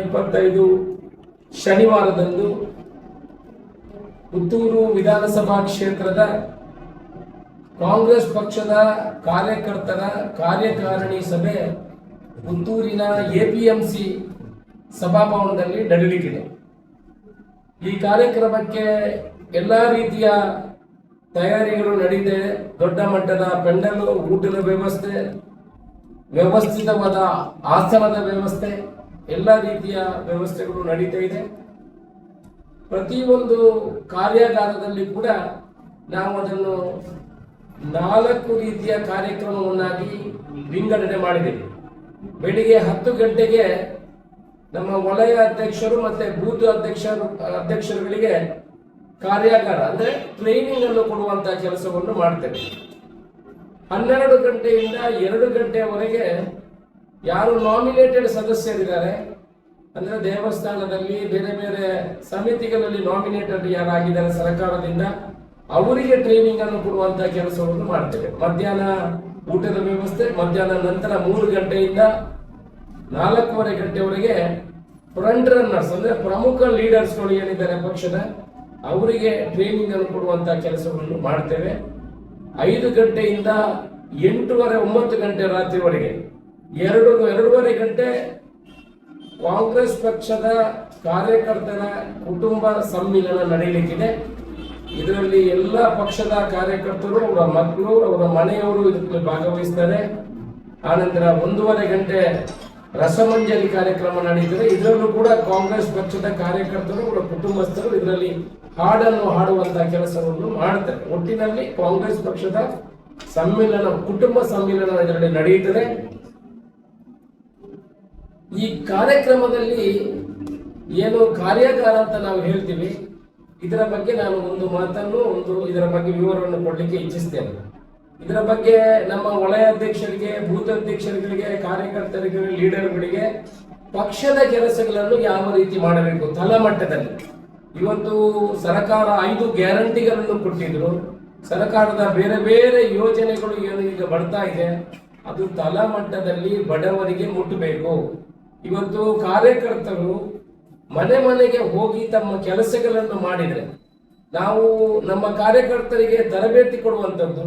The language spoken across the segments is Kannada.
ಇಪ್ಪತ್ತೈದು ಶನಿವಾರದಂದು ಪುತ್ತೂರು ವಿಧಾನಸಭಾ ಕ್ಷೇತ್ರದ ಕಾಂಗ್ರೆಸ್ ಪಕ್ಷದ ಕಾರ್ಯಕರ್ತರ ಕಾರ್ಯಕಾರಿಣಿ ಸಭೆ ಪುತ್ತೂರಿನ ಎಪಿಎಂಸಿ ಸಭಾಭವನದಲ್ಲಿ ನಡೆಯಲಿಕ್ಕಿದೆ. ಈ ಕಾರ್ಯಕ್ರಮಕ್ಕೆ ಎಲ್ಲ ರೀತಿಯ ತಯಾರಿಗಳು ನಡೆದಿದೆ ದೊಡ್ಡ ಮಟ್ಟದ ಪೆಂಡಲ್, ಊಟದ ವ್ಯವಸ್ಥೆ, ವ್ಯವಸ್ಥಿತವಾದ ಆಸನದ ವ್ಯವಸ್ಥೆ ಎಲ್ಲ ರೀತಿಯ ವ್ಯವಸ್ಥೆಗಳು ನಡೀತಾ ಇದೆ. ಪ್ರತಿಯೊಂದು ಕಾರ್ಯಾಗಾರದಲ್ಲಿ ಕೂಡ ನಾವು ಅದನ್ನು ನಾಲ್ಕು ರೀತಿಯ ಕಾರ್ಯಕ್ರಮವನ್ನಾಗಿ ವಿಂಗಡಣೆ ಮಾಡಿದ್ದೇವೆ. ಬೆಳಿಗ್ಗೆ ಹತ್ತು ಗಂಟೆಗೆ ನಮ್ಮ ವಲಯ ಅಧ್ಯಕ್ಷರು ಮತ್ತೆ ಬೂತ್ ಅಧ್ಯಕ್ಷರು, ಅಧ್ಯಕ್ಷರುಗಳಿಗೆ ಕಾರ್ಯಾಗಾರ, ಅಂದ್ರೆ ಟ್ರೈನಿಂಗ್ ಅನ್ನು ಕೊಡುವಂತಹ ಕೆಲಸವನ್ನು ಮಾಡ್ತೇವೆ. ಹನ್ನೆರಡು ಗಂಟೆಯಿಂದ ಎರಡು ಗಂಟೆಯವರೆಗೆ ಯಾರು ನಾಮಿನೇಟೆಡ್ ಸದಸ್ಯರಿದ್ದಾರೆ? ಅಂದ್ರೆ ದೇವಸ್ಥಾನದಲ್ಲಿ ಬೇರೆ ಬೇರೆ ಸಮಿತಿಗಳಲ್ಲಿ ನಾಮಿನೇಟೆಡ್ ಯಾರಾಗಿದ್ದಾರೆ ಸರ್ಕಾರದಿಂದ, ಅವರಿಗೆ ಟ್ರೈನಿಂಗ್ ಅನ್ನು ಕೊಡುವಂತಹ ಕೆಲಸವನ್ನು ಮಾಡ್ತೇವೆ. ಮಧ್ಯಾಹ್ನ ಊಟದ ವ್ಯವಸ್ಥೆ, ಮಧ್ಯಾಹ್ನ ನಂತರ ಮೂರು ಗಂಟೆಯಿಂದ ನಾಲ್ಕೂವರೆ ಗಂಟೆವರೆಗೆ ಫ್ರಂಟ್ ರನ್ನರ್ಸ್ ಅಂದ್ರೆ ಪ್ರಮುಖ ಲೀಡರ್ಸ್ಗಳು ಏನಿದ್ದಾರೆ ಪಕ್ಷದ, ಅವರಿಗೆ ಟ್ರೈನಿಂಗ್ ಅನ್ನು ಕೊಡುವಂತಹ ಕೆಲಸವನ್ನು ಮಾಡ್ತೇವೆ. ಐದು ಗಂಟೆಯಿಂದ ಎಂಟೂವರೆ, ಒಂಬತ್ತು ಗಂಟೆ ರಾತ್ರಿವರೆಗೆ. ಎರಡು ಎರಡೂವರೆ ಗಂಟೆ ಕಾಂಗ್ರೆಸ್ ಪಕ್ಷದ ಕಾರ್ಯಕರ್ತರ ಕುಟುಂಬ ಸಮ್ಮಿಲನ ನಡೆಯಲಿಕ್ಕಿದೆ ಇದರಲ್ಲಿ ಎಲ್ಲ ಪಕ್ಷದ ಕಾರ್ಯಕರ್ತರು, ಅವರ ಮಕ್ಕಳು, ಅವರ ಮನೆಯವರು ಇದರಲ್ಲಿ ಭಾಗವಹಿಸ್ತಾರೆ. ಆನಂತರ ಒಂದೂವರೆ ಗಂಟೆ ರಸಮಂಜರಿ ಕಾರ್ಯಕ್ರಮ ನಡೆಯುತ್ತದೆ ಇದರಲ್ಲೂ ಕೂಡ ಕಾಂಗ್ರೆಸ್ ಪಕ್ಷದ ಕಾರ್ಯಕರ್ತರು, ಅವರ ಕುಟುಂಬಸ್ಥರು ಇದರಲ್ಲಿ ಹಾಡನ್ನು ಹಾಡುವಂತಹ ಕೆಲಸವನ್ನು ಮಾಡ್ತಾರೆ. ಒಟ್ಟಿನಲ್ಲಿ ಕಾಂಗ್ರೆಸ್ ಪಕ್ಷದ ಸಮ್ಮಿಲನ, ಕುಟುಂಬ ಸಮ್ಮಿಲನ ಇದರಲ್ಲಿ ನಡೆಯುತ್ತದೆ. ಈ ಕಾರ್ಯಕ್ರಮದಲ್ಲಿ ಏನು ಕಾರ್ಯಾಗಾರ ಅಂತ ನಾವು ಹೇಳ್ತೀವಿ. ಇದರ ಬಗ್ಗೆ ನಾನು ಒಂದು ಮಾತನ್ನು, ಒಂದು ಇದರ ಬಗ್ಗೆ ವಿವರವನ್ನು ಕೊಡಲಿಕ್ಕೆ ಇಚ್ಛಿಸ್ತೇನೆ. ಇದರ ಬಗ್ಗೆ ನಮ್ಮ ವಲಯ ಅಧ್ಯಕ್ಷರಿಗೆ ಭೂತ ಅಧ್ಯಕ್ಷರುಗಳಿಗೆ ಕಾರ್ಯಕರ್ತರಿಗೆ ಲೀಡರ್ಗಳಿಗೆ ಪಕ್ಷದ ಕೆಲಸಗಳನ್ನು ಯಾವ ರೀತಿ ಮಾಡಬೇಕು? ತಲಮಟ್ಟದಲ್ಲಿ ಇವತ್ತು ಸರ್ಕಾರ ಐದು ಗ್ಯಾರಂಟಿಗಳನ್ನು ಕೊಟ್ಟಿದ್ರು. ಸರ್ಕಾರದ ಬೇರೆ ಬೇರೆ ಯೋಜನೆಗಳು ಏನು ಈಗ ಬರ್ತಾ ಇದೆ. ಅದು ತಳಮಟ್ಟದಲ್ಲಿ ಬಡವರಿಗೆ ಮುಟ್ಟಬೇಕು. ಇವತ್ತು ಕಾರ್ಯಕರ್ತರು ಮನೆ ಮನೆಗೆ ಹೋಗಿ ತಮ್ಮ ಕೆಲಸಗಳನ್ನು ಮಾಡಿದರೆ, ನಾವು ನಮ್ಮ ಕಾರ್ಯಕರ್ತರಿಗೆ ತರಬೇತಿ ಕೊಡುವಂಥದ್ದು,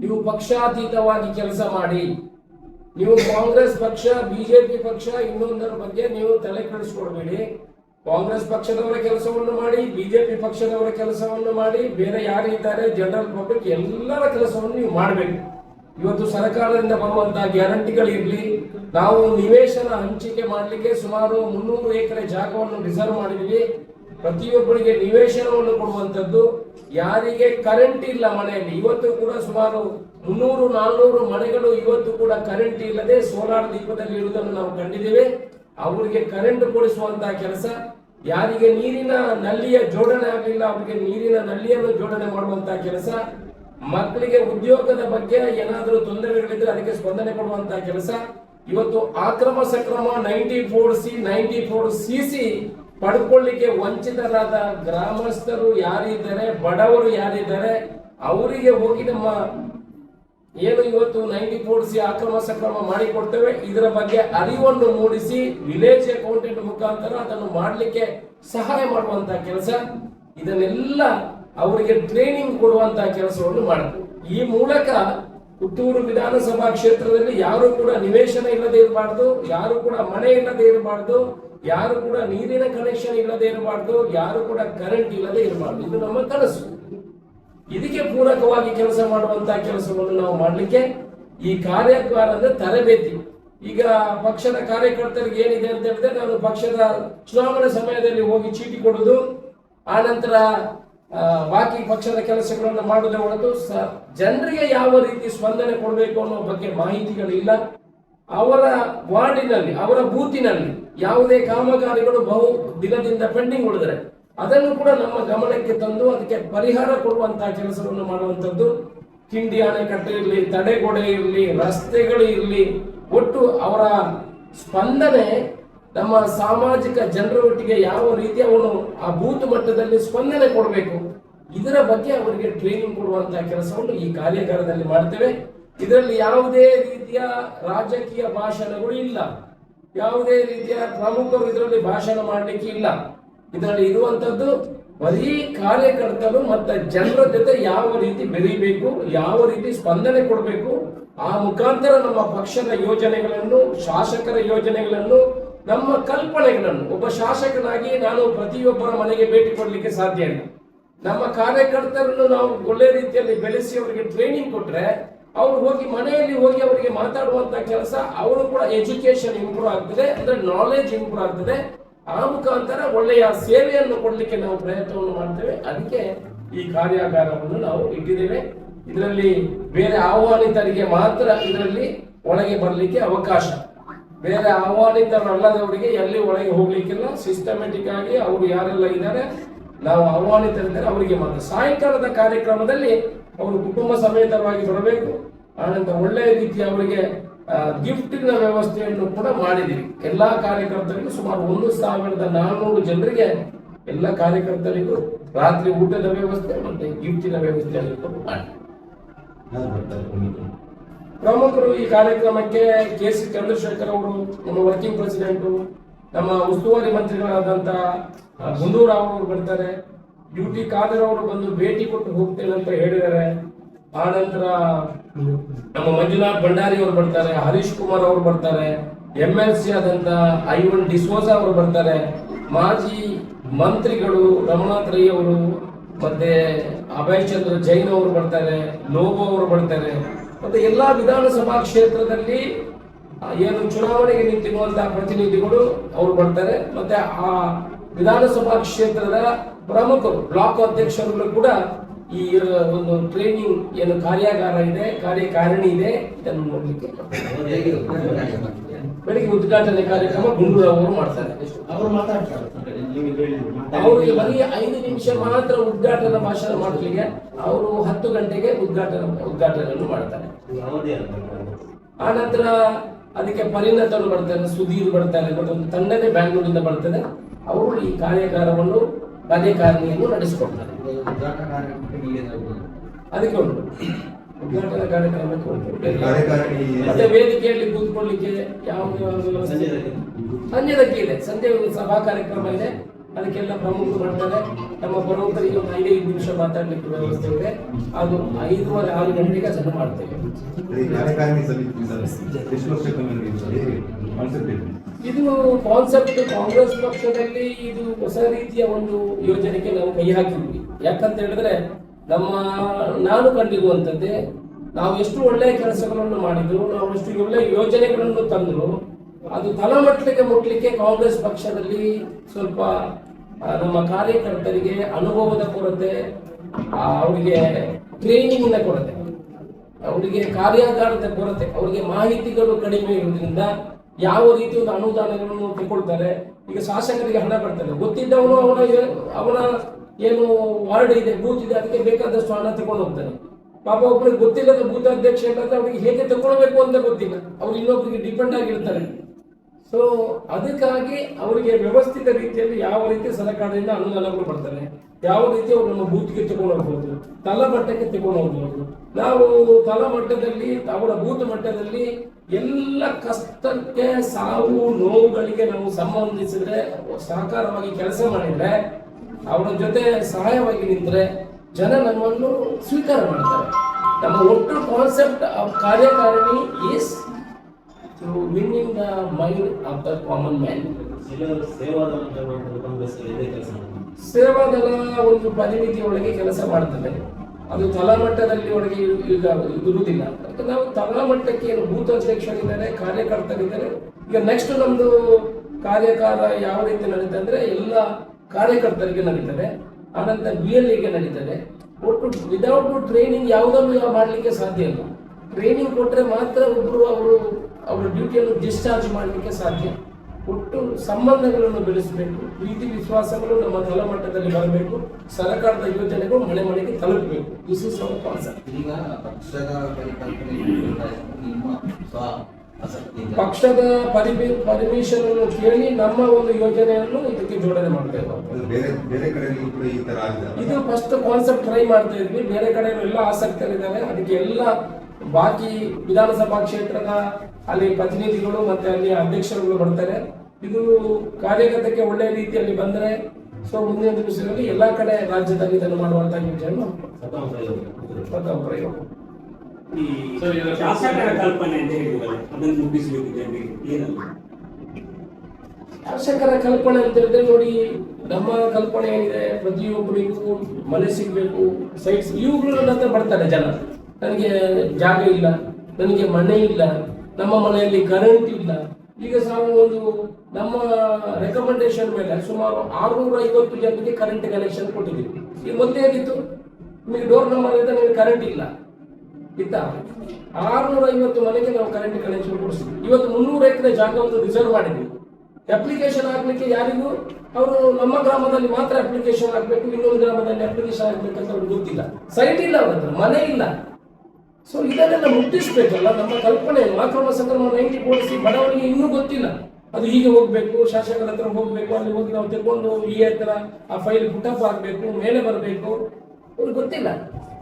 ನೀವು ಪಕ್ಷಾತೀತವಾಗಿ ಕೆಲಸ ಮಾಡಿ, ನೀವು ಕಾಂಗ್ರೆಸ್ ಪಕ್ಷ, ಬಿಜೆಪಿ ಪಕ್ಷ, ಇನ್ನೊಂದರ ಬಗ್ಗೆ ನೀವು ತಲೆ ಕೆಡಿಸ್ಕೊಡ್ಬೇಡಿ. ಕಾಂಗ್ರೆಸ್ ಪಕ್ಷದವರ ಕೆಲಸವನ್ನು ಮಾಡಿ, ಬಿಜೆಪಿ ಪಕ್ಷದವರ ಕೆಲಸವನ್ನು ಮಾಡಿ, ಬೇರೆ ಯಾರಿದ್ದಾರೆ, ಜನರಲ್ ಪಬ್ಲಿಕ್ ಎಲ್ಲರ ಕೆಲಸವನ್ನು ನೀವು ಮಾಡಬೇಕು. ಇವತ್ತು ಸರ್ಕಾರದಿಂದ ಬರುವಂತಹ ಗ್ಯಾರಂಟಿಗಳಿರಲಿ, ನಾವು ನಿವೇಶನ ಹಂಚಿಕೆ ಮಾಡಲಿಕ್ಕೆ ಸುಮಾರು ಮುನ್ನೂರು ಎಕರೆ ಜಾಗವನ್ನು ರಿಸರ್ವ್ ಮಾಡಿದ್ವಿ ಪ್ರತಿಯೊಬ್ಬರಿಗೆ ನಿವೇಶನವನ್ನು ಕೊಡುವಂಥದ್ದು, ಯಾರಿಗೆ ಕರೆಂಟ್ ಇಲ್ಲ ಮನೆಯಲ್ಲಿ, ಇವತ್ತು ಕೂಡ ಸುಮಾರು ಮುನ್ನೂರು, ನಾಲ್ನೂರು ಮನೆಗಳು ಇವತ್ತು ಕೂಡ ಕರೆಂಟ್ ಇಲ್ಲದೆ ಸೋಲಾರ್ ದೀಪದಲ್ಲಿ ಇರುವುದನ್ನು ನಾವು ಕಂಡಿದ್ದೇವೆ. ಅವರಿಗೆ ಕರೆಂಟ್ ಕೊಡಿಸುವಂತಹ ಕೆಲಸ, ಯಾರಿಗೆ ನೀರಿನ ನಲ್ಲಿಯ ಜೋಡಣೆ ಆಗಲಿಲ್ಲ, ಅವರಿಗೆ ನೀರಿನ ನಲ್ಲಿಯನ್ನು ಜೋಡಣೆ ಮಾಡುವಂತಹ ಕೆಲಸ ಮಕ್ಕಳಿಗೆ ಉದ್ಯೋಗದ ಬಗ್ಗೆ ಏನಾದರೂ ತೊಂದರೆಗಳಿದ್ರೆ ಅದಕ್ಕೆ ಸ್ಪಂದನೆ ಕೊಡುವಂತಹ ಕೆಲಸ. ಇವತ್ತು Akrama Sakrama ninety four C, ninety four C C ಪಡ್ಕೊಳ್ಳಿಕ್ಕೆ ವಂಚಿತರಾದ ಗ್ರಾಮಸ್ಥರು ಯಾರಿದ್ದಾರೆ, ಬಡವರು ಯಾರಿದ್ದಾರೆ, ಅವರಿಗೆ ಹೋಗಿ ನಮ್ಮ ಏನು ಇವತ್ತು ನೈಂಟಿ ಫೋರ್ ಸಿ ಆಕ್ರಮ ಸಕ್ರಮ ಮಾಡಿಕೊಡ್ತೇವೆ. ಇದರ ಬಗ್ಗೆ ಅರಿವನ್ನು ಮೂಡಿಸಿ ವಿಲೇಜ್ ಅಕೌಂಟೆಂಟ್ ಮುಖಾಂತರ ಅದನ್ನು ಮಾಡಲಿಕ್ಕೆ ಸಹಾಯ ಮಾಡುವಂತಹ ಕೆಲಸ. ಇದನ್ನೆಲ್ಲ ಅವರಿಗೆ ಟ್ರೈನಿಂಗ್ ಕೊಡುವಂತಹ ಕೆಲಸವನ್ನು ಮಾಡುತ್ತೆ ಈ ಮೂಲಕ ಹುಟ್ಟೂರು ವಿಧಾನಸಭಾ ಕ್ಷೇತ್ರದಲ್ಲಿ ಯಾರು ಕೂಡ ನಿವೇಶನ ಇಲ್ಲದೆ ಇರಬಾರ್ದು ಯಾರು ಕೂಡ ಮನೆ ಇಲ್ಲದೆ ಇರಬಾರ್ದು ಯಾರು ಕೂಡ ನೀರಿನ ಕನೆಕ್ಷನ್ ಇಲ್ಲದೆ ಇರಬಾರ್ದು ಯಾರು ಕೂಡ ಕರೆಂಟ್ ಇಲ್ಲದೆ ಇರಬಾರ್ದು. ಇದು ನಮ್ಮ ಕನಸು. ಇದಕ್ಕೆ ಪೂರಕವಾಗಿ ಕೆಲಸ ಮಾಡುವಂತಹ ಕೆಲಸವನ್ನು ನಾವು ಮಾಡಲಿಕ್ಕೆ ಈ ಕಾರ್ಯಗಾರದ ತರಬೇತಿ. ಈಗ ಪಕ್ಷದ ಕಾರ್ಯಕರ್ತರಿಗೆ ಏನಿದೆ ಅಂತ ಹೇಳಿದ್ರೆ ನಾನು ಪಕ್ಷದ ಚುನಾವಣೆ ಸಮಯದಲ್ಲಿ ಹೋಗಿ ಚೀಟಿ ಕೊಡುದು ಆ ಆ, ಬಾಕಿ ಪಕ್ಷದ ಕೆಲಸಗಳನ್ನು ಮಾಡುವುದೇ ಹೊರತು ಜನರಿಗೆ ಯಾವ ರೀತಿ ಸ್ಪಂದನೆ ಕೊಡಬೇಕು ಅನ್ನೋ ಬಗ್ಗೆ ಮಾಹಿತಿಗಳಿಲ್ಲ. ಅವರ ವಾರ್ಡಿನಲ್ಲಿ, ಅವರ ಬೂತಿನಲ್ಲಿ ಯಾವುದೇ ಕಾಮಗಾರಿಗಳು ಬಹು ದಿನದಿಂದ ಪೆಂಡಿಂಗ್ ಉಳಿದರೆ ಅದನ್ನು ಕೂಡ ನಮ್ಮ ಗಮನಕ್ಕೆ ತಂದು ಅದಕ್ಕೆ ಪರಿಹಾರ ಕೊಡುವಂತಹ ಕೆಲಸವನ್ನು ಮಾಡುವಂಥದ್ದು. ಕಿಂಡಿ ಅಣೆಕಟ್ಟೆ ಇರಲಿ, ತಡೆಗೋಡೆ ಇರಲಿ, ರಸ್ತೆಗಳು ಇರಲಿ, ಒಟ್ಟು ಅವರ ಸ್ಪಂದನೆ ನಮ್ಮ ಸಾಮಾಜಿಕ ಜನರ ಒಟ್ಟಿಗೆ ಯಾವ ರೀತಿ ಅವನು ಆ ಬೂತ್ ಮಟ್ಟದಲ್ಲಿ ಸ್ಪಂದನೆ ಕೊಡಬೇಕು ಇದರ ಬಗ್ಗೆ ಅವರಿಗೆ ಟ್ರೈನಿಂಗ್ ಕೊಡುವಂತಹ ಕೆಲಸವನ್ನು ಈ ಕಾರ್ಯಾಗಾರದಲ್ಲಿ ಮಾಡ್ತೇವೆ. ಇದರಲ್ಲಿ ಯಾವುದೇ ರೀತಿಯ ರಾಜಕೀಯ ಭಾಷಣಗಳು ಇಲ್ಲ. ಯಾವುದೇ ರೀತಿಯ ಪ್ರಮುಖರು ಇದರಲ್ಲಿ ಭಾಷಣ ಮಾಡಲಿಕ್ಕೆ ಇಲ್ಲ. ಇದರಲ್ಲಿ ಇರುವಂತದ್ದು ಬರೀ ಕಾರ್ಯಕರ್ತರು ಮತ್ತೆ ಜನರ ಜೊತೆ ಯಾವ ರೀತಿ ಬೆರೀಬೇಕು, ಯಾವ ರೀತಿ ಸ್ಪಂದನೆ ಕೊಡಬೇಕು, ಆ ಮುಖಾಂತರ ನಮ್ಮ ಪಕ್ಷದ ಯೋಜನೆಗಳನ್ನು, ಶಾಸಕರ ಯೋಜನೆಗಳನ್ನು, ನಮ್ಮ ಕಲ್ಪನೆಗಳನ್ನು, ಒಬ್ಬ ಶಾಸಕನಾಗಿ ನಾನು ಪ್ರತಿಯೊಬ್ಬರ ಮನೆಗೆ ಭೇಟಿ ಕೊಡಲಿಕ್ಕೆ ಸಾಧ್ಯ ಇಲ್ಲ. ನಮ್ಮ ಕಾರ್ಯಕರ್ತರನ್ನು ನಾವು ಒಳ್ಳೆ ರೀತಿಯಲ್ಲಿ ಬೆಳೆಸಿ ಅವರಿಗೆ ಟ್ರೈನಿಂಗ್ ಕೊಟ್ರೆ ಅವ್ರು ಹೋಗಿ ಮನೆಯಲ್ಲಿ ಹೋಗಿ ಅವರಿಗೆ ಮಾತಾಡುವಂತ ಕೆಲಸ ಅವರು ಕೂಡ ಎಜುಕೇಶನ್ ಇಂಪ್ರೂವ್ ಆಗ್ತದೆ, ಅಂದ್ರೆ ನಾಲೆಜ್ ಇಂಪ್ರೂವ್ ಆಗ್ತದೆ. ಆ ಮುಖಾಂತರ ಒಳ್ಳೆಯ ಸೇವೆಯನ್ನು ಕೊಡಲಿಕ್ಕೆ ನಾವು ಪ್ರಯತ್ನವನ್ನು ಮಾಡ್ತೇವೆ. ಅದಕ್ಕೆ ಈ ಕಾರ್ಯಾಗಾರವನ್ನು ನಾವು ಇಟ್ಟಿದ್ದೇವೆ. ಇದರಲ್ಲಿ ಬೇರೆ ಆಹ್ವಾನಿತರಿಗೆ ಮಾತ್ರ ಇದರಲ್ಲಿ ಒಳಗೆ ಬರಲಿಕ್ಕೆ ಅವಕಾಶ. ಬೇರೆ ಆಹ್ವಾನಿತರಲ್ಲದವರಿಗೆ ಎಲ್ಲಿ ಒಳಗೆ ಹೋಗ್ಲಿಕ್ಕಿಲ್ಲ. ಸಿಸ್ಟಮೆಟಿಕ್ ಆಗಿ ಅವರು ಯಾರೆಲ್ಲ ಇದ್ದಾರೆ ನಾವು ಆಹ್ವಾನಿತರಿದ್ದರೆ ಅವರಿಗೆ ಮಾತ್ರ. ಸಾಯಂಕಾಲದ ಕಾರ್ಯಕ್ರಮದಲ್ಲಿ ಅವರು ಕುಟುಂಬ ಸಮೇತವಾಗಿ ಬರಬೇಕು. ಆನಂತರ ಒಳ್ಳೆಯ ರೀತಿಯ ಅವರಿಗೆ ಗಿಫ್ಟಿನ ವ್ಯವಸ್ಥೆಯನ್ನು ಕೂಡ ಮಾಡಿದ್ದೀವಿ. ಎಲ್ಲಾ ಕಾರ್ಯಕರ್ತರಿಗೂ ಸುಮಾರು ಒಂದು ಸಾವಿರದ ನಾನ್ನೂರು ಜನರಿಗೆ ಎಲ್ಲ ಕಾರ್ಯಕರ್ತರಿಗೂ ರಾತ್ರಿ ಊಟದ ವ್ಯವಸ್ಥೆ ಮತ್ತೆ ಗಿಫ್ಟಿನ ವ್ಯವಸ್ಥೆಯನ್ನು ಕೂಡ? ಪ್ರಮುಖರು ಈ ಕಾರ್ಯಕ್ರಮಕ್ಕೆ ಕೆ ಸಿ ಚಂದ್ರಶೇಖರ್ ಅವರು, ನಮ್ಮ ವರ್ಕಿಂಗ್ ಪ್ರೆಸಿಡೆಂಟ್ ನಮ್ಮ ಉಸ್ತುವಾರಿ ಮಂತ್ರಿಗಳಾದಂತಹ ಗುಂಡೂರಾವ್ ಅವರು ಬರ್ತಾರೆ. ಯು ಟಿ ಖಾದರ್ ಅವರು ಬಂದು ಭೇಟಿ ಕೊಟ್ಟು ಹೋಗ್ತೇನೆ ಅಂತ ಹೇಳಿದ್ದಾರೆ. ಆ ನಂತರ ನಮ್ಮ ಮಂಜುನಾಥ್ ಭಂಡಾರಿ ಅವರು ಬರ್ತಾರೆ, ಹರೀಶ್ ಕುಮಾರ್ ಅವರು ಬರ್ತಾರೆ ಎಂ ಎಲ್ ಸಿ ಆದಂತ ಐವನ್ ಡಿಸೋಜಾ ಅವರು ಬರ್ತಾರೆ. ಮಾಜಿ ಮಂತ್ರಿಗಳು ರಮನಾಥ್ ರೈ ಅವರು, ಮತ್ತೆ ಅಭಯ್ ಚಂದ್ರ ಜೈನ್ ಅವರು ಬರ್ತಾರೆ, ಲೋಬೋ ಅವರು ಬರ್ತಾರೆ. ಮತ್ತೆ ಎಲ್ಲಾ ವಿಧಾನಸಭಾ ಕ್ಷೇತ್ರದಲ್ಲಿ ಏನು ಚುನಾವಣೆಗೆ ನಿಂತಿರುವಂತಹ ಪ್ರತಿನಿಧಿಗಳು ಅವರು ಬರ್ತಾರೆ. ಮತ್ತೆ ಆ ವಿಧಾನಸಭಾ ಕ್ಷೇತ್ರದ ಪ್ರಮುಖರು ಬ್ಲಾಕ್ ಅಧ್ಯಕ್ಷರುಗಳು ಕೂಡ ಈ ಒಂದು ಟ್ರೈನಿಂಗ್ ಏನು ಕಾರ್ಯಾಗಾರ ಇದೆ ಕಾರ್ಯಕಾರಿಣಿ ಇದೆ ಇದನ್ನು ನೋಡ್ಲಿಕ್ಕೆ ಬೆಳಿಗ್ಗೆ ಉದ್ಘಾಟನೆ ಕಾರ್ಯಕ್ರಮ ಗುಂಡೂರಾವ್ ಅವರು ಮಾಡ್ತಾರೆ. ಅವರು ಅವರು ಬರೀ ಐದು ನಿಮಿಷ ಮಾತ್ರ ಉದ್ಘಾಟನಾ ಭಾಷಣ ಮಾಡಲಿಕ್ಕೆ ಅವರು ಹತ್ತು ಗಂಟೆಗೆ ಉದ್ಘಾಟನಾ ಉದ್ಘಾಟನೆಯನ್ನು ಮಾಡ್ತಾರೆ? ಆ ನಂತರ ಅದಕ್ಕೆ ಪರಿಣತರು ಬರ್ತಾರೆ ಸುಧೀರ್ ಬರ್ತಾರೆ ಬಟ್ ಒಂದು ತಂಡನೇ ಬ್ಯಾಂಗ್ಳೂರಿಂದ ಬರ್ತದೆ. ಅವರು ಈ ಕಾರ್ಯಾಗಾರವನ್ನು ಕಾರ್ಯಕಾರಿಣಿಯನ್ನು ನಡೆಸಿಕೊಡ್ತಾರೆ. ಅದಕ್ಕೆ ಉಂಟು. ಉದ್ಘಾಟನಾ ಕಾರ್ಯಕ್ರಮಕ್ಕೆ ಉಂಟು. ಮತ್ತೆ ವೇದಿಕೆಯಲ್ಲಿ ಕೂತ್ಕೊಳ್ಳಿಕ್ಕೆ ಯಾವ ಸಂಜೆ ಇದೆ ಸಂಜೆ ಒಂದು ಸಭಾ ಕಾರ್ಯಕ್ರಮ ಇದೆ. ಅದಕ್ಕೆಲ್ಲ ಪ್ರಮುಖರು ಬರ್ತಾರೆ ನಮ್ಮ ಪ್ರಮುಖರಿಗೆ ಒಂದು ಐದೈದು ನಿಮಿಷ ಮಾತಾಡಲಿಕ್ಕೆ ವ್ಯವಸ್ಥೆ ಇದೆ. ಅದು ಐದೂವರೆ ಆರು ಗಂಟೆಗೆ ಅದನ್ನು ಮಾಡ್ತೇವೆ. ಇದು ಕಾನ್ಸೆಪ್ಟ್ ಕಾಂಗ್ರೆಸ್ ಪಕ್ಷದಲ್ಲಿ ಇದು ಹೊಸ ರೀತಿಯ ಒಂದು ಯೋಜನೆಗೆ ನಾವು ಕೈ ಹಾಕಿದ್ವಿ. ಯಾಕಂತ ಹೇಳಿದ್ರೆ ನಮ್ಮ ನಾನು ಕಂಡಿರುವಂಥದ್ದೇ ನಾವು ಎಷ್ಟು ಒಳ್ಳೆಯ ಕೆಲಸಗಳನ್ನು ಮಾಡಿದ್ರು ನಾವು ಎಷ್ಟು ಒಳ್ಳೆಯ ಯೋಜನೆಗಳನ್ನು ತಂದ್ರು ಅದು ತಳಮಟ್ಟಕ್ಕೆ ಮುಟ್ಲಿಕ್ಕೆ ಕಾಂಗ್ರೆಸ್ ಪಕ್ಷದಲ್ಲಿ ಸ್ವಲ್ಪ ನಮ್ಮ ಕಾರ್ಯಕರ್ತರಿಗೆ ಅನುಭವದ ಕೊರತೆ ಅವರಿಗೆ ಟ್ರೈನಿಂಗಿನ ಕೊರತೆ, ಅವರಿಗೆ ಕಾರ್ಯಾಗಾರದ ಕೊರತೆ, ಅವರಿಗೆ ಮಾಹಿತಿಗಳು ಕಡಿಮೆ ಇರುವುದರಿಂದ ಯಾವ ರೀತಿ ಒಂದು ಅನುದಾನಗಳನ್ನು ತಗೊಳ್ತಾರೆ ಈಗ ಶಾಸಕರಿಗೆ ಹಣ ಬರ್ತಾರೆ ಗೊತ್ತಿದ್ದವನು ಅವನ ಅವನ ಏನು ವಾರ್ಡ್ ಇದೆ, ಬೂತ್ ಇದೆ, ಅದಕ್ಕೆ ಬೇಕಾದಷ್ಟು ಹಣ ತಗೊಂಡು ಹೋಗ್ತಾನೆ. ಪಾಪ ಒಬ್ಬರಿಗೆ ಗೊತ್ತಿಲ್ಲದ ಬೂತ್ ಅಧ್ಯಕ್ಷ ಅವರಿಗೆ ಹೇಗೆ ತಗೊಳ್ಬೇಕು ಅಂತ ಗೊತ್ತಿಲ್ಲ. ಅವ್ರು ಇನ್ನೊಬ್ಬರಿಗೆ ಡಿಪೆಂಡ್ ಆಗಿರ್ತಾರೆ. ಸೊ ಅದಕ್ಕಾಗಿ ಅವರಿಗೆ ವ್ಯವಸ್ಥಿತ ರೀತಿಯಲ್ಲಿ ಯಾವ ರೀತಿ ಸರ್ಕಾರದಿಂದ ಅನುದಾನಗಳು ಬರ್ತವೆ ಯಾವ ರೀತಿ ಅವರು ನಮ್ಮ ಬೂತ್ಗೆ ತಗೊಂಡು ಹೋಗ್ಬೋದು ತಳಮಟ್ಟಕ್ಕೆ ತಗೊಂಡು ಹೋಗ್ಬೋದು ನಾವು ತಳಮಟ್ಟದಲ್ಲಿ ಅವರ ಬೂತ್ ಮಟ್ಟದಲ್ಲಿ ಎಲ್ಲ ಕಷ್ಟಕ್ಕೆ ಸಾವು ನೋವುಗಳಿಗೆ ನಾವು ಸಂಬಂಧಿಸಿದ್ರೆ, ಸಹಕಾರವಾಗಿ ಕೆಲಸ ಮಾಡಿದ್ರೆ, ಅವರ ಜೊತೆ ಸಹಾಯವಾಗಿ ನಿಂತರೆ ಜನ ನಮ್ಮನ್ನು ಸ್ವೀಕಾರ ಮಾಡ್ತಾರೆ. ನಮ್ಮ ಒಟ್ಟು ಕಾನ್ಸೆಪ್ಟ್ ಆಫ್ ಕಾರ್ಯಕಾರಿಣಿ is winning the mind of the common ಮಾಡ್ತಾರೆ. ಸೇವಾದಳ ಒಂದು ಪರಿಮಿತಿಯೊಳಗೆ ಕೆಲಸ ಮಾಡ್ತದೆ. ಅದು ತಳಮಟ್ಟದಲ್ಲಿ ಒಳಗೆ ಈಗ ಇರುವುದಿಲ್ಲ. ನಾವು ತಳಮಟ್ಟಕ್ಕೆ ಏನು ಭೂತ ಅಧ್ಯಕ್ಷರಿದ್ದಾರೆ ಕಾರ್ಯಕರ್ತರಿದ್ದಾರೆ. ಈಗ ನೆಕ್ಸ್ಟ್ ನಮ್ದು ಕಾರ್ಯಕಾರ ಯಾವ ರೀತಿ ನಡೀತದೆ ಅಂದ್ರೆ ಎಲ್ಲ ಕಾರ್ಯಕರ್ತರಿಗೆ ನಡೀತದೆ. ಆನಂತರ ಬಿ ಎಲ್ ಎಗೆ ನಡೀತದೆ. ಒಟ್ಟು ವಿದೌಟ್ ಟ್ರೈನಿಂಗ್ ಯಾವುದನ್ನು ಮಾಡಲಿಕ್ಕೆ ಸಾಧ್ಯ ಇಲ್ಲ. ಟ್ರೈನಿಂಗ್ ಕೊಟ್ಟರೆ ಮಾತ್ರ ಒಬ್ಬರು ಅವರು ಅವರ ಡ್ಯೂಟಿಯನ್ನು ಡಿಸ್ಚಾರ್ಜ್ ಮಾಡಲಿಕ್ಕೆ ಸಾಧ್ಯ. ಒಟ್ಟು ಸಂಬಂಧಗಳನ್ನು ಬೆಳೆಸಬೇಕು ಪ್ರೀತಿ ವಿಶ್ವಾಸಗಳು ನಮ್ಮ ತಳಮಟ್ಟದಲ್ಲಿ ಬರಬೇಕು ಸರ್ಕಾರದ ಯೋಜನೆಗಳು ಮನೆ ಮನೆಗೆ ತಲುಪಬೇಕು. ದಿಸ್ ಇಸ್ ಅವರ್ ಕಾನ್ಸೆಪ್ಟ್ ಈಗ ಪಕ್ಷದ ಪರಿಕಲ್ಪನೆ ಪಕ್ಷದ ಪರಿಮಿ ಪರ್ಮಿಷನ್ ಅನ್ನು ಕೇಳಿ ನಮ್ಮ ಒಂದು ಯೋಜನೆಯನ್ನು ಇದಕ್ಕೆ ಜೋಡಣೆ ಮಾಡ್ತಾ ಅದು ಬೇರೆ ಬೇರೆ ಕಡೆಯಲ್ಲೂ ಕೂಡ ಈ ತರ ಆಗಿದೆ ಇದು ಫಸ್ಟ್ ಕಾನ್ಸೆಪ್ಟ್ ಟ್ರೈ ಮಾಡ್ತಾ ಇದ್ವಿ. ಬೇರೆ ಕಡೆ ಎಲ್ಲ ಆಸಕ್ತರಿದ್ದಾರೆ ಅದಕ್ಕೆ ಎಲ್ಲ ಬಾಕಿ ವಿಧಾನಸಭಾ ಕ್ಷೇತ್ರದ ಅಲ್ಲಿ ಪ್ರತಿನಿಧಿಗಳು ಮತ್ತೆ ಅಲ್ಲಿ ಅಧ್ಯಕ್ಷರುಗಳು ಬರ್ತಾರೆ. ಇದು ಕಾರ್ಯಗತಕ್ಕೆ ಒಳ್ಳೆಯ ರೀತಿಯಲ್ಲಿ ಬಂದರೆ ಸೊ ಮುಂದಿನ ದಿವಸದಲ್ಲಿ ಎಲ್ಲಾ ಕಡೆ ರಾಜ್ಯದಲ್ಲಿ ಇದನ್ನು ಮಾಡುವಂತಹ ಯೋಜನೆ ಪ್ರಯೋಗ ಈ ಶಾಸಕರ ಕಲ್ಪನೆ ಅಂತ ಹೇಳಿದ್ರಲ್ಲ ಅದನ್ನು ಮುಗಿಸಬೇಕು ಜನರಿಗೆ ಏನಲ್ಲ ಶಾಸಕರ ಕಲ್ಪನೆ ಅಂತ ಹೇಳಿದ್ರೆ ನೋಡಿ ನಮ್ಮ ಕಲ್ಪನೆ ಏನಿದೆ ಪ್ರತಿಯೊಬ್ಬರಿಗೂ ಮನೆ ಸಿಗಬೇಕು ಸೈಟ್ಸ್ ಇವುಗಳನ್ನ ಬರ್ತಾರೆ ಜನ. ನನಗೆ ಜಾಗ ಇಲ್ಲ, ನನಗೆ ಮನೆ ಇಲ್ಲ, ನಮ್ಮ ಮನೆಯಲ್ಲಿ ಕರೆಂಟ್ ಇಲ್ಲ. ಈಗ ನಾವು ಒಂದು ನಮ್ಮ ರೆಕಮೆಂಡೇಶನ್ ಮೇಲೆ ಸುಮಾರು ಆರುನೂರ ಐವತ್ತು ಜನರಿಗೆ ಕರೆಂಟ್ ಕನೆಕ್ಷನ್ ಕೊಟ್ಟಿದ್ದೀವಿ. ಈಗ ಮೊದಲೇ ಆಗಿತ್ತು ನಿಮಗೆ ಡೋರ್ ನಂಬರ್ ಇದೆ, ನಿಮಗೆ ಕರೆಂಟ್ ಇಲ್ಲ. ಇತ್ತ? ಆರುನೂರ ಐವತ್ತು ಮನೆಗೆ ನಾವು ಕರೆಂಟ್ ಕನೆಕ್ಷನ್ ಕೊಡಿಸಿದ್ವಿ ಇವತ್ತು ಮುನ್ನೂರು ಎಕರೆ ಜಾಗವನ್ನು ರಿಸರ್ವ್ ಮಾಡಿದ್ವಿ ಅಪ್ಲಿಕೇಶನ್ ಹಾಕ್ಲಿಕ್ಕೆ ಯಾರಿಗೂ? ಅವರು ನಮ್ಮ ಗ್ರಾಮದಲ್ಲಿ ಮಾತ್ರ ಅಪ್ಲಿಕೇಶನ್ ಹಾಕ್ಬೇಕು ಇನ್ನೊಂದು ಗ್ರಾಮದಲ್ಲಿ ಅಪ್ಲಿಕೇಶನ್ ಹಾಕ್ಬೇಕಂತ ಅವ್ರಿಗೆ ಗೊತ್ತಿಲ್ಲ. ಸೈಟ್ ಇಲ್ಲ ಅವ್ರ ಮನೆ ಇಲ್ಲ. ಸೊ ಇದನ್ನೆಲ್ಲ ಮುಟ್ಟಿಸ್ಬೇಕಲ್ಲ ನಮ್ಮ ಕಲ್ಪನೆ ಮಾಕ್ರಮ ಸಂಕ್ರಮಣ ನೈಂಟಿ ಕೊಡಿಸಿ ಬಡವರಿಗೆ ಇನ್ನೂ ಗೊತ್ತಿಲ್ಲ. ಅದು ಹೀಗೆ ಹೋಗ್ಬೇಕು, ಶಾಸಕರ ಹತ್ರ ಹೋಗ್ಬೇಕು, ಅಲ್ಲಿ ಹೋಗಿ ನಾವು ತಗೊಂಡು ಈ ಹತ್ರ ಆ ಫೈಲ್ ಪುಟಪ್ ಆಗ್ಬೇಕು ಮೇಲೆ ಬರಬೇಕು. ಅವ್ರಿಗೆ ಗೊತ್ತಿಲ್ಲ.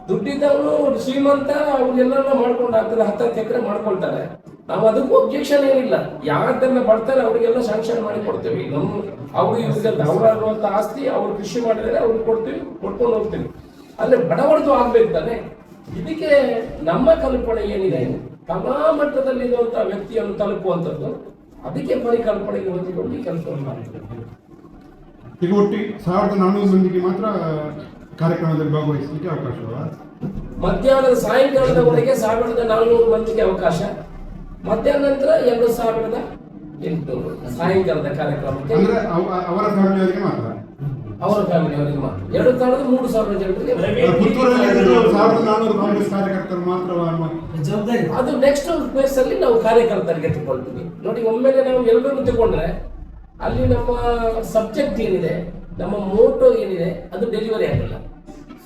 ದುಡ್ಡಿದ್ದವನು ಶ್ರೀಮಂತ ಅವ್ರಿಗೆಲ್ಲ ಮಾಡ್ಕೊಂಡು ಆಗ್ತದೆ ಹತ್ತತ್ತು ಎಕರೆ ಮಾಡ್ಕೊಳ್ತಾರೆ. ನಾವು ಅದಕ್ಕೂ ಒಬ್ಜೆಕ್ಷನ್ ಏನಿಲ್ಲ. ಯಾರ್ದನ್ನ ಬರ್ತಾರೆ ಅವರಿಗೆಲ್ಲ ಸ್ಯಾಂಕ್ಷನ್ ಮಾಡಿ ಕೊಡ್ತೇವೆ. ನಮ್ಮ ಅವ್ರು ಇವ್ರಿಗೆ ಅವರಾಗುವಂತ ಆಸ್ತಿ, ಅವ್ರು ಕೃಷಿ ಮಾಡಿದರೆ ಅವ್ರಿಗೆ ಕೊಡ್ತೀವಿ ಕೊಡ್ಕೊಂಡು ಹೋಗ್ತೀವಿ. ಆದರೆ ಬಡವರದು ಆಗ್ಬೇಕು ತಾನೆ? ಇದಕ್ಕೆ ನಮ್ಮ ಕಲ್ಪನೆ ಏನಿದೆ? ಕಲಾ ಮಟ್ಟದಲ್ಲಿ ಇರುವಂತಹ ವ್ಯಕ್ತಿಯನ್ನು ತಲುಪುವಂಥದ್ದು. ಅದಕ್ಕೆ ಪರಿಕಲ್ಪನೆಗೆ ಹೊಂದಿಕೊಂಡು ಈ ಕೆಲಸವನ್ನು ಮಾಡ್ತೀವಿ. ಈಗ ಒಟ್ಟಿ ಸಾವಿರದ ನಾನ್ನೂರು ಮಂದಿಗೆ ಮಾತ್ರ ಕಾರ್ಯಕ್ರಮದಲ್ಲಿ ಭಾಗವಹಿಸಲಿಕ್ಕೆ ಅವಕಾಶವ? ಮಧ್ಯಾಹ್ನದ ಸಾಯಂಕಾಲದವರೆಗೆ ಸಾವಿರದ ನಾನ್ನೂರು ಮಂದಿಗೆ ಅವಕಾಶ. ಮಧ್ಯಾಹ್ನ ನಂತರ ಎರಡು ಸಾವಿರದ ಎಂಟು ಸಾಯಂಕಾಲದ ಕಾರ್ಯಕ್ರಮಕ್ಕೆ. ಅವರ ಫ್ಯಾಮಿಲಿಯವರಿಗೆ ಮಾತ್ರ? ಅವರ ಫ್ಯಾಮಿಲಿಯವರಿಗೆ ಮಾತ್ರ ಎರಡು ಸಾವಿರದ ಮೂರು ಸಾವಿರ ಜನರಿಗೆ ಕಾಂಗ್ರೆಸ್ ಕಾರ್ಯಕರ್ತರು ಮಾತ್ರ ಅದು ನೆಕ್ಸ್ಟ್ ಪ್ಲೇಸ್ ಅಲ್ಲಿ ನಾವು ಕಾರ್ಯಕರ್ತರಿಗೆ ತಗೊಳ್ತೀವಿ. ನೋಡಿ ಒಮ್ಮೆಲೆ ನಾವು ಎಲ್ಲರೂ ತಗೊಂಡ್ರೆ ಅಲ್ಲಿ ನಮ್ಮ ಸಬ್ಜೆಕ್ಟ್ ಏನಿದೆ ನಮ್ಮ ಮೋಟೋ ಏನಿದೆ ಅದು ಡೆಲಿವರಿ ಆಗಲ್ಲ.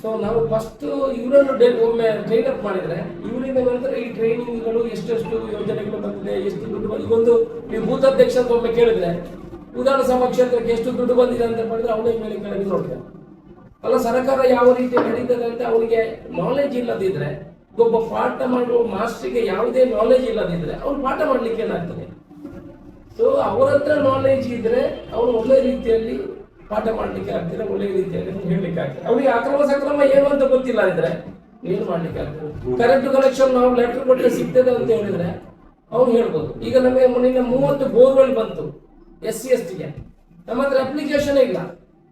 ಸೊ ನಾವು ಫಸ್ಟ್ ಇವರನ್ನು ಡೆ ಒಮ್ಮೆ ಟ್ರೈನ್ ಅಪ್ ಮಾಡಿದ್ರೆ ಇವರಿಂದ ನಂತರ ಈ ಟ್ರೈನಿಂಗ್ಗಳು ಎಷ್ಟೆಷ್ಟು ಯೋಜನೆಗಳು ಬಂದಿದೆ ಎಷ್ಟು ದುಡ್ಡು ಈಗೊಂದು ಒಂದು ನೀವು ಬೂತ್ ಅಧ್ಯಕ್ಷ ಅಂತ ಒಮ್ಮೆ ಕೇಳಿದ್ರೆ ವಿಧಾನಸಭಾ ಕ್ಷೇತ್ರಕ್ಕೆ ಎಷ್ಟು ದುಡ್ಡು ಬಂದಿದೆ ಅಂತ ಪಡೆದ್ರೆ ಅವನೇ ಮೇಲೆ ಕೆಳಗೆ ನೋಡ್ತಾರೆ. ಅಲ್ಲ, ಸರ್ಕಾರ ಯಾವ ರೀತಿ ನಡೀತದೆ ಅಂತ ಅವನಿಗೆ ನಾಲೆಜ್ ಇಲ್ಲದಿದ್ರೆ, ಒಬ್ಬ ಪಾಠ ಮಾಡುವ ಮಾಸ್ಟರ್ಗೆ ಯಾವುದೇ ನಾಲೆಜ್ ಇಲ್ಲದಿದ್ರೆ ಅವ್ನು ಪಾಠ ಮಾಡ್ಲಿಕ್ಕೆ ಏನಾಗ್ತದೆ? ಸೊ ಅವರ ಹತ್ರ ನಾಲೆಜ್ ಇದ್ರೆ ಅವನು ಒಳ್ಳೆ ರೀತಿಯಲ್ಲಿ ಪಾಠ ಮಾಡ್ಲಿಕ್ಕೆ ಆಗ್ತದೆ, ಒಳ್ಳೆ ರೀತಿಯಲ್ಲಿ ಹೇಳಲಿಕ್ಕೆ ಆಗ್ತದೆ. ಅವನಿಗೆ ಅಕ್ರಮ ಸಕ್ರಮ ಏನು ಅಂತ ಗೊತ್ತಿಲ್ಲ ಇದ್ರೆ ಏನು ಮಾಡ್ಲಿಕ್ಕೆ ಆಗ್ತದೆ? ಕರೆಂಟ್ ಕನೆಕ್ಷನ್ ನಾವು ಲೆಟರ್ ಕೊಟ್ಟರೆ ಸಿಗ್ತದೆ ಅಂತ ಹೇಳಿದ್ರೆ ಅವ್ನು ಹೇಳ್ಬೋದು. ಈಗ ನಮಗೆ ಮೊನ್ನೆ ಮೂವತ್ತು ಬೋರ್ವೆಲ್ ಬಂತು. ಎಸ್ ಸಿ ಎಸ್ ಟಿಗೆ ನಮ್ಮ ಹತ್ರ ಅಪ್ಲಿಕೇಶನ್ ಇಲ್ಲ.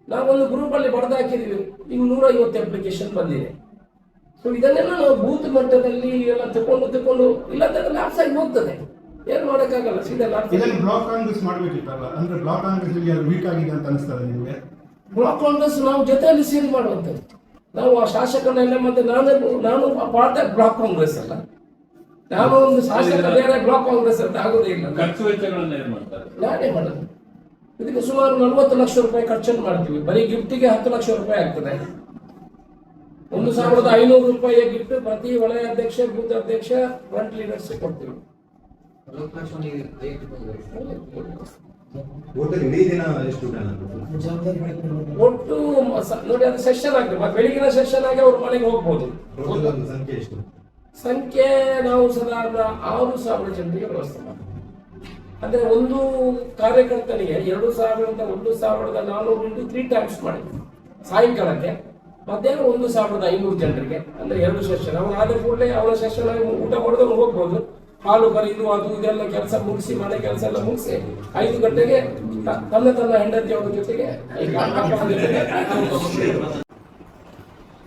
ನಾವೊಂದು ಗ್ರೂಪಲ್ಲಿ ಬಡ್ದು ಹಾಕಿದೀವಿ ಈಗ ನೂರೈವತ್ತು ಅಪ್ಲಿಕೇಶನ್ ಬಂದಿದೆ. ಸೊ ಇದನ್ನೆಲ್ಲ ನಾವು ಬೂತ್ ಮಟ್ಟದಲ್ಲಿ ಎಲ್ಲ ತಕೊಂಡು ತಕೊಂಡು ಇಲ್ಲಂತಂದ್ರೆ ಲ್ಯಾಪ್ಸ್ ಆಗಿ ಹೋಗ್ತದೆ. ಏನು ಮಾಡೋಕ್ಕಾಗಲ್ಲ ಸೀದಾ ಲ್ಯಾಪ್ಸ್ ಬ್ಲಾಕ್ ಕಾಂಗ್ರೆಸ್ ಮಾಡಬೇಕಿತ್ತಲ್ಲ? ಅಂದ್ರೆ ಬ್ಲಾಕ್ ಕಾಂಗ್ರೆಸ್ ವೀಕ್ ಆಗಿದೆ ಅಂತ ಅನಿಸ್ತದೆ ನಿಮಗೆ? ಬ್ಲಾಕ್ ಕಾಂಗ್ರೆಸ್ ನಾವು ಜೊತೆಯಲ್ಲಿ ಸೇರಿ ಮಾಡುವಂಥದ್ದು. ನಾವು ಆ ಶಾಸಕನೆಲ್ಲ ಮತ್ತೆ ನಾನು ನಾನು ಪಾರ್ಟ್ ಬ್ಲಾಕ್ ಕಾಂಗ್ರೆಸ್ ಅಲ್ಲ. ನಾನು ಒಂದು ಶಾಸಕ ಬೇರೆ ಬ್ಲಾಕ್ ಕಾಂಗ್ರೆಸ್ ಅಂತ ಆಗೋದೇ ಇಲ್ಲ. ಖರ್ಚು ವೆಚ್ಚಗಳನ್ನ ಏನ್ ಮಾಡ್ತಾರೆ? ನಾನೇ ಮಾಡೋದು? ಇದಕ್ಕೆ ಸುಮಾರು ನಲವತ್ತು ಲಕ್ಷ ರೂಪಾಯಿ ಖರ್ಚನ್ನು ಮಾಡ್ತೀವಿ. ಬರೀ ಗಿಫ್ಟಿಗೆ ಹತ್ತು ಲಕ್ಷ ರೂಪಾಯಿ ಆಗ್ತದೆ. ಒಂದು ಸಾವಿರದ ಐನೂರು ರೂಪಾಯಿಯ ಗಿಫ್ಟ್ ಪ್ರತಿ ವಲಯ ಅಧ್ಯಕ್ಷ ಬೂತ್ ಅಧ್ಯಕ್ಷ ಫ್ರಂಟ್ ಲೀಡರ್ಸ್ ಕೊಡ್ತೀವಿ. ಒಟ್ಟು ನೋಡಿ ಅದು ಸೆಷನ್ ಆಗ್ತದೆ ಬೆಳಿಗಿನ ಸೆಷನ್ ಆಗಿ ಅವ್ರ ಮನೆಗೆ ಹೋಗ್ಬೋದು. ಒಂದು ಸಂಖ್ಯೆ ಎಷ್ಟು? ಸಂಖ್ಯೆ ನಾವು ಸಾಧಾರಣ ಆರು ಸಾವಿರ ಜನರಿಗೆ ಮಾಡ್ತೀವಿ ಅಂದ್ರೆ ಒಂದು ಕಾರ್ಯಕರ್ತನಿಗೆ ಎರಡು ಸಾವಿರದ ಒಂದು ಸಾವಿರದ ನಾನ್ನೂರು ಇಂಟು ತ್ರೀ ಟೈಮ್ಸ್ ಮಾಡಿದ್ವಿ. ಸಾಯಂಕಾಲಕ್ಕೆ, ಮಧ್ಯಾಹ್ನ ಒಂದು ಸಾವಿರದ ಐನೂರು ಜನರಿಗೆ, ಅಂದ್ರೆ ಎರಡು ಸೆಷನ್ ಅವನು ಆದ ಕೂಡಲೇ ಅವನ ಸೆಷನ್ ಊಟ ಮಾಡಿದ್ರು, ಹೋಗ್ಬೋದು. ಹಾಲು ಕರೆಯುವುದು ಅದು, ಇದೆಲ್ಲ ಕೆಲಸ ಮುಗಿಸಿ, ಮನೆ ಕೆಲಸ ಎಲ್ಲ ಮುಗಿಸಿ, ಐದು ಗಂಟೆಗೆ ತನ್ನ ತನ್ನ ಹೆಂಡತಿಯವರ ಜೊತೆಗೆ.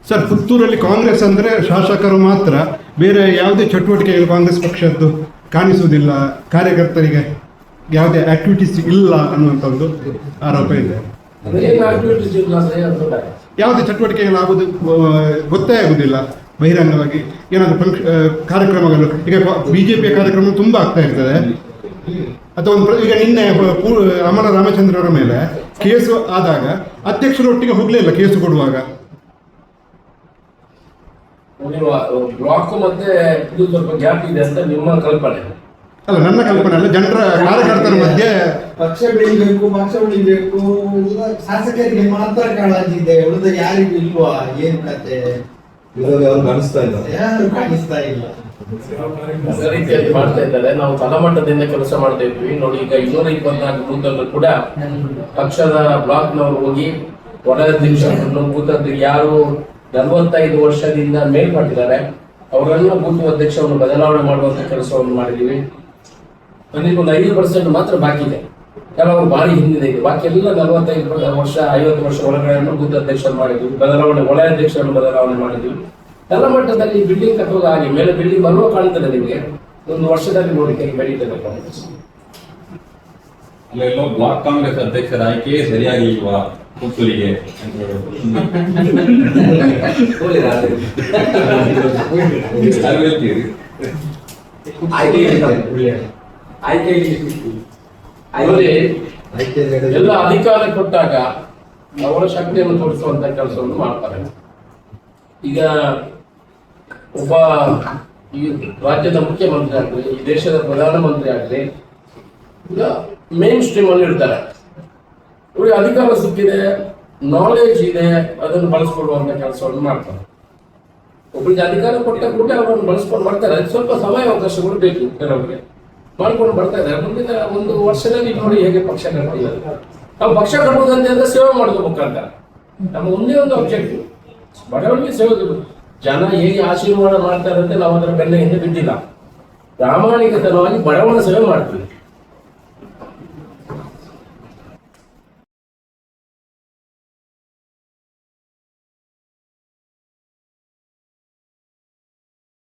ಸರ್, ಪುತ್ತೂರಲ್ಲಿ ಕಾಂಗ್ರೆಸ್ ಅಂದ್ರೆ ಶಾಸಕರು ಮಾತ್ರ ಬೇರೆ ಯಾವುದೇ ಚಟುವಟಿಕೆಗಳು ಕಾಂಗ್ರೆಸ್ ಪಕ್ಷದ್ದು ಕಾಣಿಸುವುದಿಲ್ಲ, ಕಾರ್ಯಕರ್ತರಿಗೆ ಯಾವುದೇ ಆಕ್ಟಿವಿಟೀಸ್ ಇಲ್ಲ ಅನ್ನುವಂಥ ಒಂದು ಆರೋಪ ಇದೆ. ಯಾವುದೇ ಚಟುವಟಿಕೆಗಳಾಗುವುದು ಗೊತ್ತೇ ಆಗುವುದಿಲ್ಲ. ಬಹಿರಂಗವಾಗಿ ಏನಾದರೂ ಫಂಕ್ಷ ಕಾರ್ಯಕ್ರಮಗಳು, ಈಗ ಬಿಜೆಪಿಯ ಕಾರ್ಯಕ್ರಮ ತುಂಬ ಆಗ್ತಾ ಇರ್ತದೆ. ಅಥವಾ ಒಂದು ಈಗ ನಿನ್ನೆ ಅಮರ ರಾಮಚಂದ್ರ ಅವರ ಮೇಲೆ ಕೇಸು ಆದಾಗ ಅಧ್ಯಕ್ಷರೊಟ್ಟಿಗೆ ಹೋಗಲೇ ಇಲ್ಲ, ಕೇಸು ಕೊಡುವಾಗ. ನೀವು ಬ್ಲಾಕ್ ಮತ್ತೆ ಇದು ಸ್ವಲ್ಪ ಗ್ಯಾಪ್ ಇದೆ ಅಂತ ನಿಮ್ಮ ಕಲ್ಪನೆ. ಅಲ್ಲ ನನ್ನ ಕಲ್ಪನೆ ಅಲ್ಲ ಜನರ ಕಾರ್ಯಕರ್ತರ ಮಧ್ಯೆ ಪಕ್ಷ ಬೆಳಿಬೇಕು ಪಕ್ಷ ಉಳಿಬೇಕು ಶಾಸಕರಿಗೆ ಮಾತ್ರ ಕಾಳಜಿ ಇದೆ ಉಳಿದ ಯಾರಿಗೂ ಇಲ್ವಾ? ಏನ್ ಕತೆ? ಇವಾಗ ಅವ್ರು ಕಾಣಿಸ್ತಾ ಇಲ್ಲ. ಯಾರು ಕಾಣಿಸ್ತಾ ಇಲ್ಲ? ರೀತಿಯಲ್ಲಿ ಮಾಡ್ತಾ ಇದ್ದಾರೆ. ನಾವು ತಳಮಟ್ಟದಿಂದ ಕೆಲಸ ಮಾಡ್ತಾ ಇದ್ವಿ. ನೋಡಿ ಈಗ ಇನ್ನೂರ ಇಪ್ಪತ್ನಾಲ್ಕು ಬೂತಲ್ಲೂ ಕೂಡ ಪಕ್ಷದ ಬ್ಲಾಕ್ನವರು ಹೋಗಿ ವಲಯಾಧ್ಯಕ್ಷರನ್ನು ಬೂತ್ ಯಾರು ನಲವತ್ತೈದು ವರ್ಷದಿಂದ ಮೇಲ್ಪಟ್ಟಿದ್ದಾರೆ ಅವರನ್ನು ಬೂತ್ ಅಧ್ಯಕ್ಷವನ್ನು ಬದಲಾವಣೆ ಮಾಡುವಂತ ಕೆಲಸವನ್ನು ಮಾಡಿದ್ದೀವಿ. ನನಗೆ ಒಂದು ಐದು ಪರ್ಸೆಂಟ್ ಮಾತ್ರ ಬಾಕಿ ಇದೆ. ಕೆಲವರು ಭಾರಿ ಹಿಂದಿದೆ ಇದೆ ಬಾಕಿ ಎಲ್ಲ ನಲವತ್ತೈದು ವರ್ಷ, ಐವತ್ತು ವರ್ಷ ಒಳಗಡೆಯನ್ನು ಬೂತ್ ಅಧ್ಯಕ್ಷರು ಮಾಡಿದ್ವಿ ಬದಲಾವಣೆ ವಲಯ ಅಧ್ಯಕ್ಷರನ್ನು ಬದಲಾವಣೆ ಮಾಡಿದ್ವಿ ಎಲ್ಲ ಮಟ್ಟದಲ್ಲಿ ಬಿಲ್ಡಿಂಗ್ ಕಟ್ಟುವಾಗ ಹಾಗೆ, ಮೇಲೆ ಬಿಲ್ಡಿಂಗ್ ಬರುವ ಕಾಣ್ತದೆ ನಿಮಗೆ ಒಂದು ವರ್ಷದಲ್ಲಿ ನೋಡಿ ಹೇಗೆ ಬೆಳೀತದೆ ಕಾಂಗ್ರೆಸ್. ಅಲ್ಲೆಲ್ಲೋ ಬ್ಲಾಕ್ ಕಾಂಗ್ರೆಸ್ ಅಧ್ಯಕ್ಷರ ಆಯ್ಕೆ ಸರಿಯಾಗಿಲ್ವಾ ಪುತ್ತೂರಿಗೆ? ಅಂತ ಹೇಳೋದು. ಯಾರು ಹೇಳ್ತೀರಿ ನೋಡಿ ಎಲ್ಲ ಅಧಿಕಾರ ಕೊಟ್ಟಾಗ ಅವರ ಶಕ್ತಿಯನ್ನು ತೋರಿಸುವಂತ ಕೆಲಸವನ್ನು ಮಾಡ್ತಾರೆ. ಈಗ ಒಬ್ಬ ಈ ರಾಜ್ಯದ ಮುಖ್ಯಮಂತ್ರಿ ಆಗಲಿ ಈ ದೇಶದ ಪ್ರಧಾನಮಂತ್ರಿ ಆಗಲಿ ಈಗ ಮೇನ್ ಸ್ಟ್ರೀಮ್ ಅಲ್ಲಿ ಇರ್ತಾರೆ. ಇವ್ರಿಗೆ ಅಧಿಕಾರ ಸಿಕ್ಕಿದೆ ನಾಲೆಜ್ ಇದೆ, ಅದನ್ನು ಬಳಸ್ಕೊಳ್ಳುವಂತ ಕೆಲಸವನ್ನು ಮಾಡ್ತಾರೆ. ಒಬ್ಬರಿಗೆ ಅಧಿಕಾರ ಕೊಟ್ಟ ಕೂಡ ಅವರನ್ನು ಬಳಸ್ಕೊಂಡು ಮಾಡ್ತಾರೆ ಸ್ವಲ್ಪ ಸಮಯ ಅವಕಾಶಗಳು ಬೇಕು ಕೆಲವರಿಗೆ. ಮಾಡ್ಕೊಂಡು ಬರ್ತಾ ಇದ್ದಾರೆ. ಮುಂದಿನ ಒಂದು ವರ್ಷದಲ್ಲಿ ನೋಡಿ ಹೇಗೆ ಪಕ್ಷ ಕಟ್ಟಿದ್ದಾರೆ ನಾವು ಪಕ್ಷ ಕಟ್ಟುವುದಂತ ಅಂದ್ರೆ ಸೇವೆ ಮುಖಾಂತರ. ನಮ್ಮ ಒಂದೇ ಒಂದು ಆಬ್ಜೆಕ್ಟಿವ್ ಬಡವರಿಗೆ ಸೇವೆ ಜನ ಹೇಗೆ ಆಶೀರ್ವಾದ ಮಾಡ್ತಾರೆ ಅಂತ ನಾವು ಅದರ ಬೆನ್ನ ಹಿಂದೆ ಬಿದ್ದಿಲ್ಲ ಪ್ರಾಮಾಣಿಕತನವಾಗಿ ಬಡವನ ಸೇವೆ ಮಾಡ್ತೀವಿ.